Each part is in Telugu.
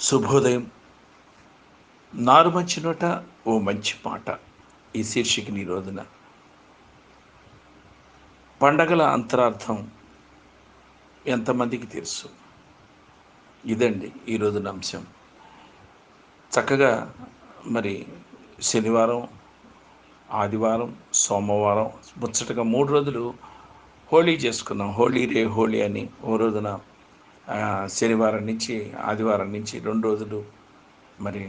శుభోదయం. నారు మంచి నోట ఓ మంచి మాట ఈ శీర్షికని ఈ రోజున. పండగల అంతరార్థం ఎంతమందికి తెలుసు? ఇదండి ఈ రోజున అంశం. చక్కగా మరి శనివారం ఆదివారం సోమవారం ముచ్చటగా మూడు రోజులు హోళీ చేసుకున్నాం. హోళీ రే హోళీ అని ఓ రోజున శనివారం నుంచి ఆదివారం నుంచి రెండు రోజులు మరి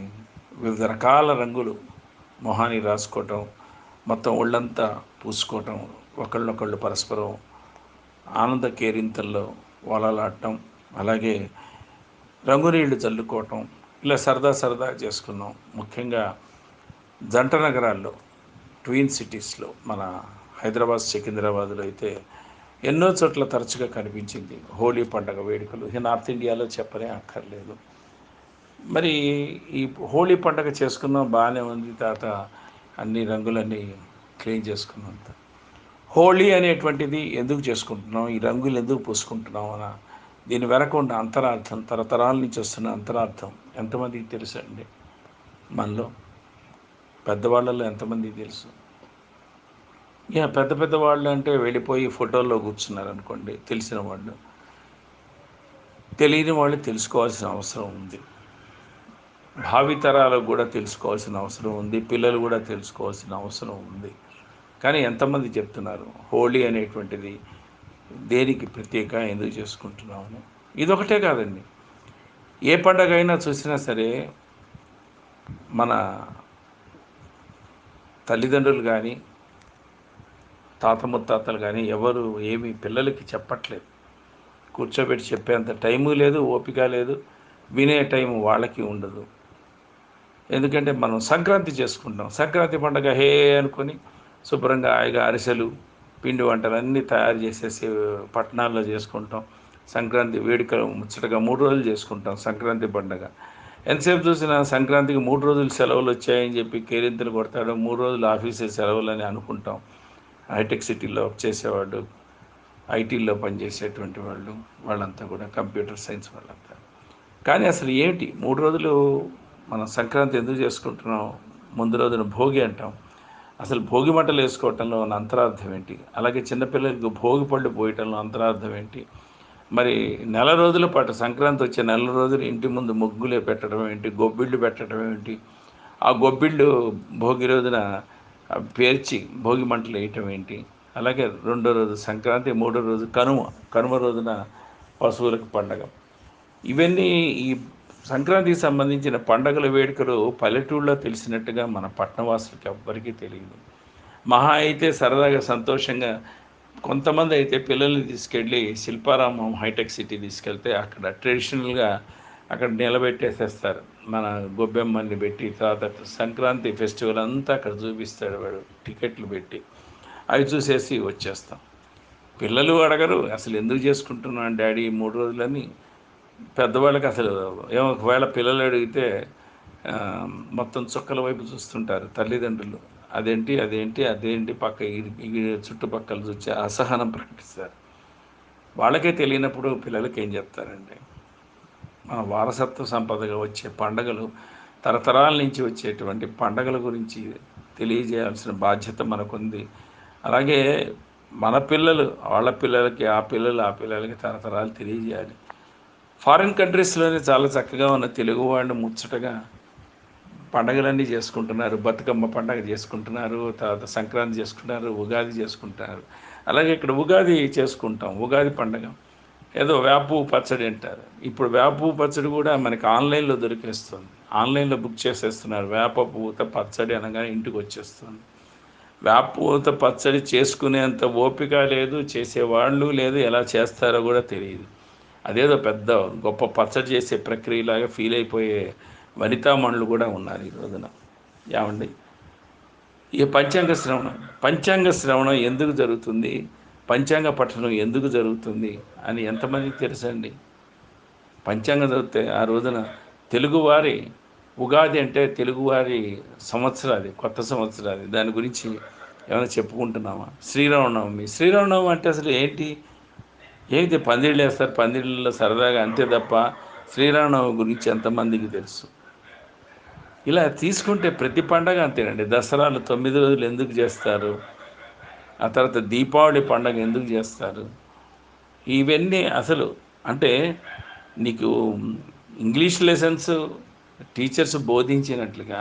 వివిధ రకాల రంగులు మొహాన్ని రాసుకోవటం మొత్తం ఒళ్ళంతా పూసుకోవటం ఒకళ్ళొకళ్ళు పరస్పరం ఆనంద కేరింతల్లో వలలాడటం అలాగే రంగునీళ్ళు చల్లుకోవటం ఇలా సరదా సరదా చేసుకున్నాం ముఖ్యంగా జంట నగరాల్లో ట్వీన్ సిటీస్లో మన హైదరాబాద్ సికింద్రాబాద్లో అయితే ఎన్నో చోట్ల తరచుగా కనిపించింది. హోలీ పండగ వేడుకలు. ఈ నార్త్ ఇండియాలో చెప్పనే అక్కర్లేదు. మరి ఈ హోలీ పండగ చేసుకున్నాం బాగానే ఉంది తాత. అన్ని రంగులన్నీ క్లీన్ చేసుకున్నంత హోలీ అనేటువంటిది ఎందుకు చేసుకుంటున్నాం? ఈ రంగులు ఎందుకు పూసుకుంటున్నాం అన్న దీని వెనక ఉన్న అంతరార్థం తరతరాల నుంచి వస్తున్న అంతరార్థం ఎంతమందికి తెలుసు అండి మనలో పెద్దవాళ్ళలో ఎంతమందికి తెలుసు? ఇక పెద్ద పెద్ద వాళ్ళు అంటే వెళ్ళిపోయి ఫోటోల్లో కూర్చున్నారు అనుకోండి తెలిసిన వాళ్ళు. తెలియని వాళ్ళు తెలుసుకోవాల్సిన అవసరం ఉంది. భావితరాలకు కూడా తెలుసుకోవాల్సిన అవసరం ఉంది. పిల్లలు కూడా తెలుసుకోవాల్సిన అవసరం ఉంది. కానీ ఎంతమంది చెప్తున్నారు హోళీ అనేటువంటిది దేనికి ప్రత్యేక ఎందుకు చేసుకుంటున్నామని ఇదొకటే కాదండి. ఏ పండగ అయినా చూసినా సరే మన తల్లిదండ్రులు కానీ తాత ముత్తాతలు కానీ ఎవరు ఏమి పిల్లలకి చెప్పట్లేదు. కూర్చోబెట్టి చెప్పేంత టైము లేదు ఓపిక లేదు వినే టైం వాళ్ళకి ఉండదు. ఎందుకంటే మనం సంక్రాంతి చేసుకుంటాం. సంక్రాంతి పండగ హే అనుకొని శుభ్రంగా హాయిగా అరిసెలు పిండి వంటలు అన్నీ తయారు చేసేసి పట్టణాల్లో చేసుకుంటాం. సంక్రాంతి వేడుకలు ముచ్చటగా మూడు రోజులు చేసుకుంటాం సంక్రాంతి పండగ. ఎంతసేపు చూసినా సంక్రాంతికి మూడు రోజులు సెలవులు వచ్చాయని చెప్పి కేరింతలు కొడతాడు మూడు రోజులు ఆఫీసే సెలవులు అని అనుకుంటాం. హైటెక్ సిటీలో వర్క్ చేసేవాడు ఐటీల్లో పనిచేసేటువంటి వాళ్ళు వాళ్ళంతా కూడా కంప్యూటర్ సైన్స్ వాళ్ళంతా. కానీ అసలు ఏమిటి? మూడు రోజులు మనం సంక్రాంతి ఎందుకు చేసుకుంటున్నాం? ముందు రోజున భోగి అంటాం. అసలు భోగి మంటలు వేసుకోవటంలో ఉన్న అంతరార్థం ఏంటి? అలాగే చిన్నపిల్లలకు భోగి పళ్ళు పోయటంలో అంతరార్థం ఏంటి? మరి నెల రోజుల పాటు సంక్రాంతి వచ్చే నెల రోజులు ఇంటి ముందు ముగ్గులే పెట్టడం ఏంటి? గొబ్బిళ్ళు పెట్టడం ఏంటి? ఆ గొబ్బిళ్ళు భోగి రోజున పేర్చి భోగి మంటలు వేయటం ఏంటి? అలాగే రెండో రోజు సంక్రాంతి మూడో రోజు కనుమ. కనుమ రోజున పశువులకు పండగ. ఇవన్నీ ఈ సంక్రాంతికి సంబంధించిన పండగల వేడుకలు పల్లెటూళ్ళలో తెలిసినట్టుగా మన పట్టణవాసులకి ఎవ్వరికీ తెలియదు. మహా అయితే సరదాగా సంతోషంగా కొంతమంది అయితే పిల్లల్ని తీసుకెళ్ళి శిల్పారామం హైటెక్ సిటీ తీసుకెళ్తే అక్కడ ట్రెడిషనల్గా అక్కడ నిలబెట్టేసేస్తారు. మన గొబ్బెమ్మని పెట్టి తర్వాత సంక్రాంతి ఫెస్టివల్ అంతా అక్కడ చూపిస్తాడు వాడు. టికెట్లు పెట్టి. అవి చూసేసి వచ్చేస్తాం. పిల్లలు అడగరు అసలు ఎందుకు చేసుకుంటున్నాను డాడీ మూడు రోజులని పెద్దవాళ్ళకి అసలు ఏమో ఒకవేళ పిల్లలు అడిగితే మొత్తం చుక్కల వైపు చూస్తుంటారు తల్లిదండ్రులు. అదేంటి అదేంటి అదేంటి పక్క ఈ- చుట్టుపక్కల చూసి అసహనం ప్రకటిస్తారు. వాళ్ళకే తెలియనప్పుడు పిల్లలకి ఏం చెప్తారండి? మన వారసత్వ సంపదగా వచ్చే పండగలు తరతరాల నుంచి వచ్చేటువంటి పండగల గురించి తెలియజేయాల్సిన బాధ్యత మనకుంది. అలాగే మన పిల్లలు వాళ్ళ పిల్లలకి ఆ పిల్లలు ఆ పిల్లలకి తరతరాలు తెలియజేయాలి. ఫారిన్ కంట్రీస్లోనే చాలా చక్కగా ఉన్న తెలుగు వాళ్ళు ముచ్చటగా పండగలన్నీ చేసుకుంటున్నారు. బతుకమ్మ పండగ చేసుకుంటున్నారు తర్వాత సంక్రాంతి చేసుకుంటున్నారు ఉగాది చేసుకుంటున్నారు. అలాగే ఇక్కడ ఉగాది చేసుకుంటాం ఉగాది పండగ. ఏదో వేపు పచ్చడి అంటారు. ఇప్పుడు వేప పచ్చడి కూడా మనకి ఆన్లైన్లో దొరికేస్తుంది. ఆన్లైన్లో బుక్ చేసేస్తున్నారు. వేప పూత పచ్చడి అనగానే ఇంటికి వచ్చేస్తుంది. వేప పువ్వుతో పచ్చడి చేసుకునేంత ఓపిక లేదు చేసేవాళ్ళు లేదు ఎలా చేస్తారో కూడా తెలియదు. అదేదో పెద్ద గొప్ప పచ్చడి చేసే ప్రక్రియలాగా ఫీల్ అయిపోయే వనితామణులు కూడా ఉన్నారు ఈ రోజున. ఏమండి? ఈ పంచాంగ శ్రవణం పంచాంగ శ్రవణం ఎందుకు జరుగుతుంది? పంచాంగ పఠనం ఎందుకు జరుగుతుంది అని ఎంతమందికి తెలుసండి? పంచాంగం చదివితే ఆ రోజున తెలుగువారి ఉగాది అంటే తెలుగువారి సంవత్సరాది కొత్త సంవత్సరాది. దాని గురించి ఏమైనా చెప్పుకుంటున్నామా శ్రీరామనవమి. శ్రీరామనవమి అంటే అసలు ఏంటి? ఏంటి పందిళ్ళు వేస్తారు? పందిళ్ళలో సరదాగా అంతే తప్ప శ్రీరామనవమి గురించి ఎంతమందికి తెలుసు? ఇలా తీసుకుంటే ప్రతి పండగ అంతేనండి. దసరాలు తొమ్మిది రోజులు ఎందుకు చేస్తారు? ఆ తర్వాత దీపావళి పండగ ఎందుకు చేస్తారు? ఇవన్నీ అసలు అంటే నీకు ఇంగ్లీష్ లెసన్స్ టీచర్స్ బోధించినట్లుగా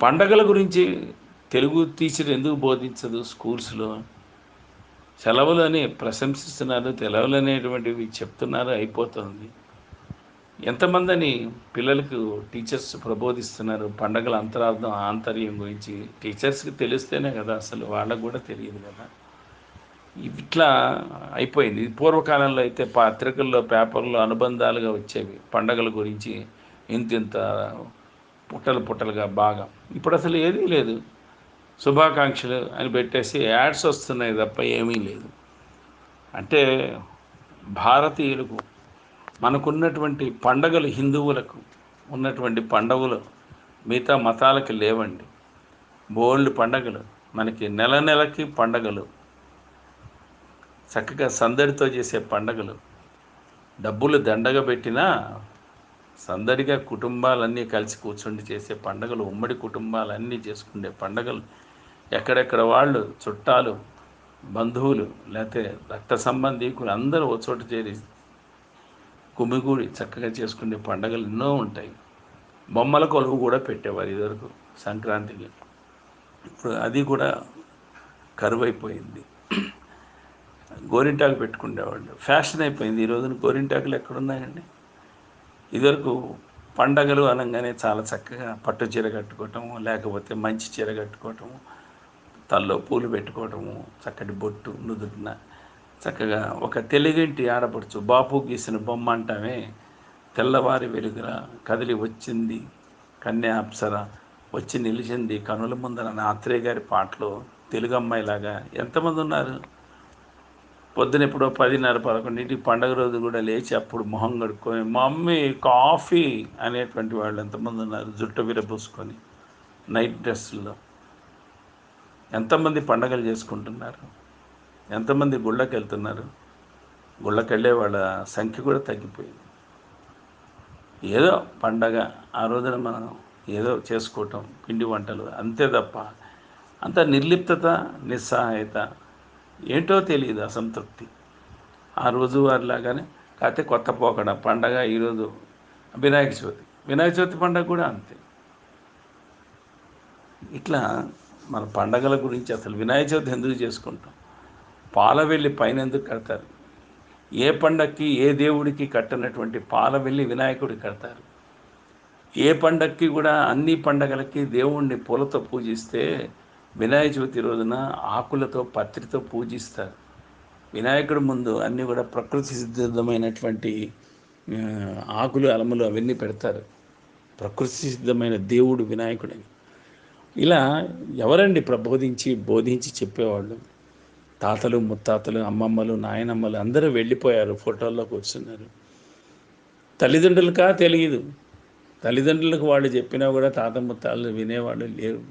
పండగల గురించి తెలుగు టీచర్ ఎందుకు బోధించదు స్కూల్స్లో? సెలవులని ప్రశంసిస్తున్నారు సెలవులు అనేటువంటివి చెప్తున్నారు అయిపోతుంది. ఎంతమందిని పిల్లలకు టీచర్స్ ప్రబోధిస్తున్నారు? పండగల అంతరార్థం ఆంతర్యం గురించి టీచర్స్కి తెలిస్తేనే కదా అసలు వాళ్ళకు కూడా తెలియదు కదా. ఇట్లా అయిపోయింది. పూర్వకాలంలో అయితే పత్రికల్లో పేపర్లో అనుబంధాలుగా వచ్చేవి పండగల గురించి ఇంత ఇంత పుట్టలు పుట్టలుగా బాగా. ఇప్పుడు అసలు ఏదీ లేదు. శుభాకాంక్షలు అని పెట్టేసి యాడ్స్ వస్తున్నాయి తప్ప ఏమీ లేదు. అంటే భారతీయులకు మనకున్నటువంటి పండగలు హిందువులకు ఉన్నటువంటి పండగలు మిగతా మతాలకి లేవండి. బోల్డ్ పండగలు మనకి నెల నెలకి పండగలు చక్కగా సందడితో చేసే పండగలు డబ్బులు దండగా పెట్టినా సందడిగా కుటుంబాలన్నీ కలిసి కూర్చుండి చేసే పండగలు ఉమ్మడి కుటుంబాలన్నీ చేసుకునే పండగలు ఎక్కడెక్కడ వాళ్ళు చుట్టాలు బంధువులు లేకపోతే రక్త సంబంధీకులు అందరూ ఒక చోట చేరి కుమ్మిగూడి చక్కగా చేసుకునే పండగలు ఎన్నో ఉంటాయి. బొమ్మల కొలువు కూడా పెట్టేవారు ఇదివరకు సంక్రాంతికి. ఇప్పుడు అది కూడా కరువైపోయింది. గోరింటాకు పెట్టుకునేవాళ్ళు ఫ్యాషన్ అయిపోయింది. ఈ రోజున గోరింటాకులు ఎక్కడున్నాయండి? ఇదివరకు పండగలు అనగానే చాలా చక్కగా పట్టు చీర కట్టుకోవటము లేకపోతే మంచి చీర కట్టుకోవటము తల్లో పూలు పెట్టుకోవటము చక్కటి బొట్టు నుదుటిన చక్కగా ఒక తెలుగింటి ఆడపడుచు బాపు గీసిన బొమ్మ అంటామే. తెల్లవారి వెలుగుల కదిలి వచ్చింది కన్యా అప్సర వచ్చి నిలిచింది కనుల ముందర నాత్రేయ గారి పాటలో తెలుగు అమ్మాయిలాగా ఎంతమంది ఉన్నారు? పొద్దున ఎప్పుడో పదిన్నర పదకొండింటికి పండగ రోజు కూడా లేచి అప్పుడు మొహం కడుక్కొని మమ్మీ కాఫీ అనేటువంటి వాళ్ళు ఎంతమంది ఉన్నారు? జుట్టు విరబూసుకొని నైట్ డ్రెస్సుల్లో. ఎంతమంది పండగలు చేసుకుంటున్నారు? ఎంతమంది గుళ్ళకి వెళ్తున్నారు గుళ్ళకి వెళ్ళే వాళ్ళ సంఖ్య కూడా తగ్గిపోయింది. ఏదో పండగ ఆ రోజున మనం ఏదో చేసుకోవటం పిండి వంటలు అంతే తప్ప అంత నిర్లిప్తత నిస్సహాయత ఏంటో తెలియదు అసంతృప్తి. ఆ రోజు వారిలాగానే కాకపోతే కొత్త పోకడ పండగ ఈరోజు వినాయక చవితి. వినాయక చవితి పండగ కూడా అంతే. ఇట్లా మన పండగల గురించి అసలు వినాయక చవితి ఎందుకు చేసుకుంటాం? పాలవెల్లి పైనందుకు పైన ఎందుకు కడతారు? ఏ పండక్కి ఏ దేవుడికి కట్టనటువంటి పాలవెల్లి వెళ్ళి వినాయకుడికి కడతారు? ఏ పండక్కి కూడా అన్ని పండగలకి దేవుణ్ణి పూలతో పూజిస్తే వినాయక చవితి రోజున ఆకులతో పత్రితో పూజిస్తారు. వినాయకుడి ముందు అన్నీ కూడా ప్రకృతి సిద్ధమైనటువంటి ఆకులు అలములు అవన్నీ పెడతారు. ప్రకృతి సిద్ధమైన దేవుడు వినాయకుడని. ఇలా ఎవరండి ప్రబోధించి బోధించి చెప్పేవాళ్ళు? తాతలు ముత్తాతలు అమ్మమ్మలు నాయనమ్మలు అందరూ వెళ్ళిపోయారు ఫోటోల్లో కూర్చున్నారు. తల్లిదండ్రులకా తెలియదు తల్లిదండ్రులకు వాళ్ళు చెప్పినా కూడా తాత ముత్తాలు వినేవాళ్ళు లేరు.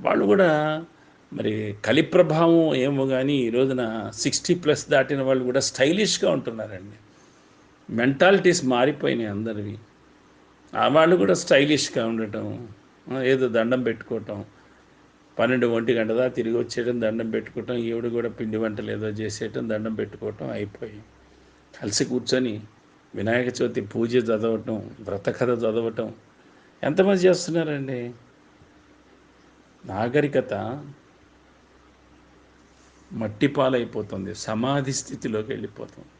వాళ్ళు కూడా మరి కలి ప్రభావం ఏమో కానీ ఈ రోజున సిక్స్టీ ప్లస్ దాటిన వాళ్ళు కూడా స్టైలిష్గా ఉంటున్నారండి. మెంటాలిటీస్ మారిపోయినాయి అందరివి. ఆ వాళ్ళు కూడా స్టైలిష్గా ఉండటం ఏదో దండం పెట్టుకోవటం పన్నెండు ఒంటి గంట దా తిరిగి వచ్చేయడం దండం పెట్టుకోవటం ఈవిడ కూడా పిండి వంటలు ఏదో చేసేయటం దండం పెట్టుకోవటం అయిపోయి కలిసి కూర్చొని వినాయక చవితి పూజ చదవటం వ్రతకథ చదవటం ఎంతమంది చేస్తున్నారండి? నాగరికత మట్టిపాలైపోతుంది సమాధి స్థితిలోకి వెళ్ళిపోతుంది.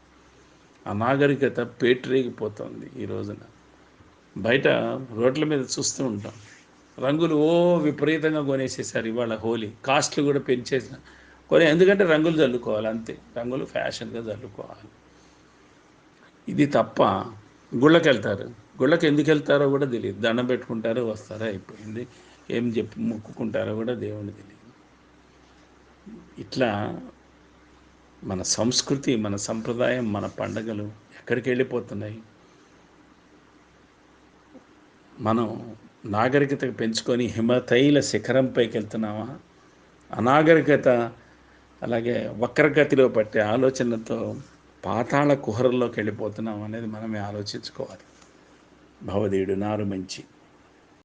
అనాగరికత పేటరేగిపోతుంది ఈ రోజున. బయట రోడ్ల మీద చూస్తూ ఉంటాం. రంగులు ఓ విపరీతంగా కొనేసేసారు ఇవాళ హోలీ. కాస్ట్లు కూడా పెంచేసిన. కొని ఎందుకంటే రంగులు చల్లుకోవాలి అంతే. రంగులు ఫ్యాషన్గా చల్లుకోవాలి ఇది తప్ప గుళ్ళకి వెళ్తారు గుళ్ళకి ఎందుకు వెళ్తారో కూడా తెలియదు. దండం పెట్టుకుంటారో వస్తారో అయిపోయింది. ఏం చెప్పి మొక్కుకుంటారో కూడా దేవుని తెలియదు. ఇట్లా మన సంస్కృతి మన సంప్రదాయం మన పండగలు ఎక్కడికి వెళ్ళిపోతున్నాయి మనం నాగరికత పెంచుకొని హిమతైల శిఖరంపైకి వెళ్తున్నామా అనాగరికత అలాగే వక్రగతిలో పట్టే ఆలోచనతో పాతాళ కుహరంలోకి వెళ్ళిపోతున్నాం అనేది మనమే ఆలోచించుకోవాలి. భవదేయుడు నారు మంచి.